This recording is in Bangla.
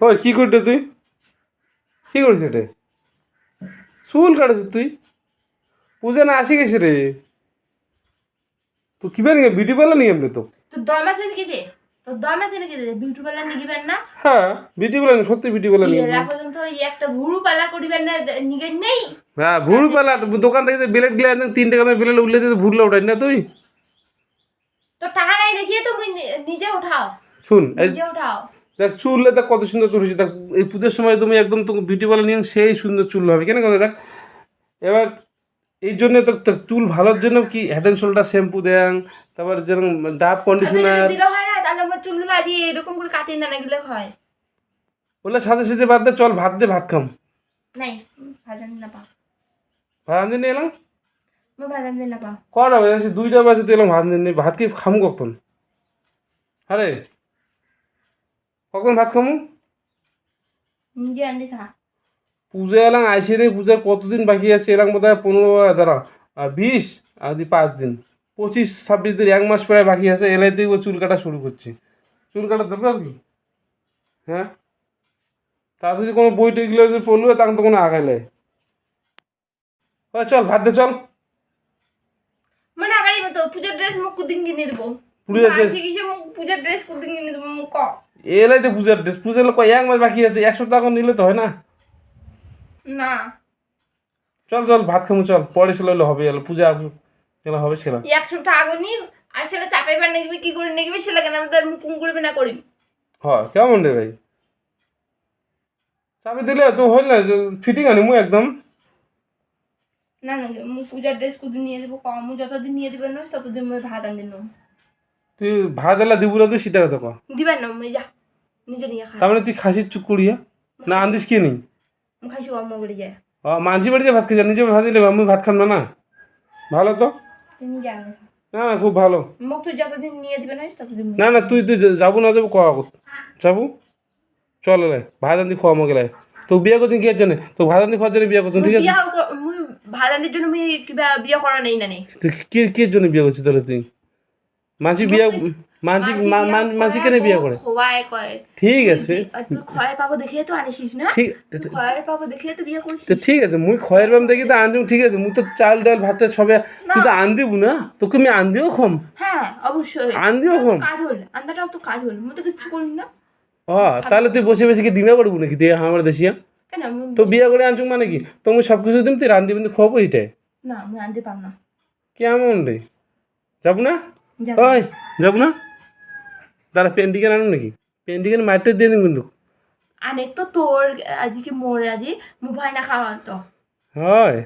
ওই কি করতে তুই? কি করছিস এটা চুল কাটেছিস তুই? পূজা না আসি গেছে রে? তো কিবার নিয়ে বিউটি পার্লার নিয়ে এমনি তো? তোর দম আছে নাকি তোর দম আছে নাকি বিউটি পার্লার নিগিবেন না? হ্যাঁ বিউটি পার্লার সত্যি বিউটি পার্লার নিয়ে এরা পর্যন্ত ওই একটা ভুরু পালা করিবেন না নিগেন নেই। হ্যাঁ ভুল পালা দোকান থেকে ব্লেড গিলে আনতে তিন টাকা ব্লেড উঠলে দিতে ভুললে ওঠাই না তুই? তো টাকা নাই দেখিয়ে তুমি নিজে উঠাও। শুন নিজে উঠাও। দেখ চুললে দেখ কত সুন্দর চুল হয়েছে। দেখ এই পুজোর সময় তুমি একদম তো বিউটি পার্লার নিয়ে সেই সুন্দর চুল হবে। কেন কথা দেখ এবার এই জন্য তো চুল ভালোর জন্য কি হেড অ্যান্ড শোল্ডার শ্যাম্পু দেন তারপর যেরকম ডাব কন্ডিশনার দিলে হয় না? তাহলে আমার চুল বাজি এরকম করে কাটিয়ে না গেলে হয়। বললে সাথে সাথে বাদ দে চল ভাত দে ভাত খাম। নাই না ভাত আনতে নিয়ে এলাম? মই ভাজান না পাও কটা বাজে? দুইটা বাজে তো এলাম ভাত নিয়ে ভাত কি খাম কখন? আরে কখন ভাত খামু? পূজা এলাম আইসে রে পূজার কতদিন বাকি আছে এলাম বোধ হয় পনেরো দাঁড়া বিশ আর দি পাঁচ দিন। পঁচিশ ছাব্বিশ দিন এক মাস প্রায় বাকি আছে এলাই থেকে ও চুল কাটা শুরু করছি। চুল কাটার দরকার কি? হ্যাঁ? তার যদি কোনো বই টইগুলো যদি পড়ল তখন তো কোনো আগাইলে ওই চল ভাত দে চল। মানে আগাড়ি মতো পূজার ড্রেস মুখ কুদিন কিনে দেবো। পূজার dress? কিছু মুখ পূজার ড্রেস কুদিন কিনে দেবো ক? এলাই তো পূজার ড্রেস পূজার লোক এক মাস বাকি আছে এক সপ্তাহ এখন নিলে তো হয় না? না। চল চল ভাত খামু চল পরে ছিল হবে এলো পূজা হবে এক সপ্তাহ নেগিবে কি করে কেন? আমি করবে না হয় কেমন রে ভাই? দিলে তো হইল না ফিটিং আনি মু একদম। না না মুখ পূজার ড্রেস কুদিন নিয়ে দেবো কম যতদিন নিয়ে দিবেন না ততদিন মই ভাত আনি তুই ভাত এলা দিব না তুই সেটা কথা কর দিবেন না মই যা নিজে নিয়ে খা। তার মানে তুই খাসির চুপ করিয়া না আন্দিস কি নেই? খাইছো আমার বাড়ি যায়। ও মাঝি বাড়িতে ভাত খেয়ে নিজে ভাত দিলে আমি ভাত খাম না না? ভালো তো? তুমি জানো না না খুব ভালো। মুখ তো যতদিন নিয়ে দিবেন না ততদিন না না তুই তুই যাব না যাব কয়া যাব? চল এলাই ভাত আন্দি খাওয়া আমাকে লাই তো বিয়ে করছেন কি এর জন্য? তো ভাত আন্দি খাওয়ার জন্য বিয়ে করছেন ঠিক আছে? বিয়া মুই ভাত আনির জন্য মুই কিবা বিয়া করা নেই না নেই তুই কি কি জন্য বিয়ে করছিস তাহলে তুই? মাঝি বিয়ে মাঝি মাঝি কেন বিয়ে করে। কয়। ঠিক আছে। খয়ের পাবো দেখিয়ে তো আনিসিস না? ঠিক তুই খয়ের পাবো দেখিয়ে তো বিয়ে করছিস তো ঠিক আছে মুই খয়ের বাম দেখি তো আনদিম ঠিক আছে। মুই তো চাল ডাল ভাত সবে তুই তো আন দিবু না? তোকে আমি আন দিও খম হ্যাঁ অবশ্যই। আন দিও খম কাজ হল আন্দাটাও তো কাজ হল মুই তো করি না। ও তাহলে তুই বসে বসে কি ডিমে করব নাকি? তুই আমার দেশিয়া কেন? তো বিয়া করে আনছুক মানে কি? তুমি সব কিছু দিম তুই রান্ধি কিন্তু খাব এটাই? না মুই আনতে পারব না। কেমন রে? যাব না। ওই যাব না? তারা পেন্টিকেন আনুন নাকি? পেন্টিকেন মারতে দিয়ে দিন কিন্তু? আনে তো তোর আজকে মোর আজি মুই ভাই না খাওয়া তো। হয়।